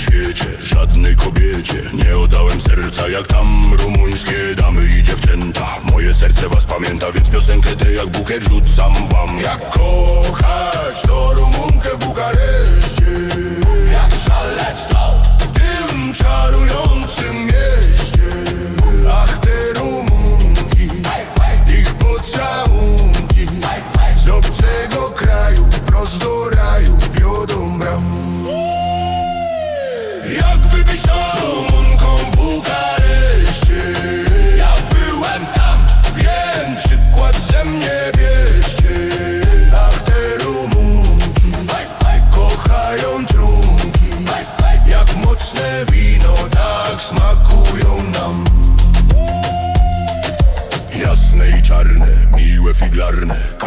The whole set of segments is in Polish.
świecie Żadnej kobiecie. Nie oddałem serca jak tam rumuńskie damy i dziewczęta. Moje serce was pamięta, więc piosenkę tę jak bukiet rzucam wam. Jak kochać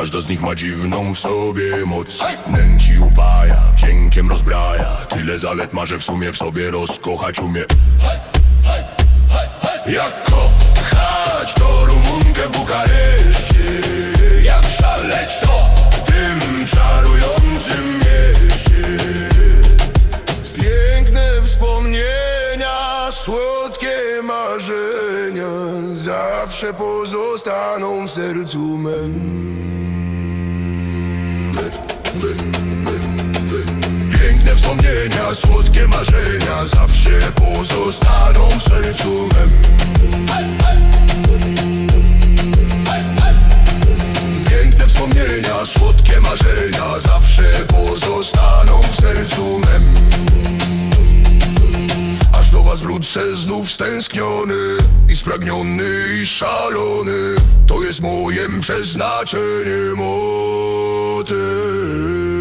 Każda z nich ma dziwną w sobie moc. Nęci upaja, Tyle zalet ma, że w sumie w sobie rozkochać umie. Jak kochać to Rumunkę w Bukareszcie Jak szaleć to w tym czarującym mieście. Piękne wspomnienia, słodkie marzenia Zawsze pozostaną w sercu mym wspomnienia, słodkie marzenia Zawsze pozostaną w sercu Piękne wspomnienia, słodkie marzenia Zawsze pozostaną w sercu mym. Aż do was wrócę znów stęskniony I spragniony i szalony. To jest moim przeznaczeniem o ty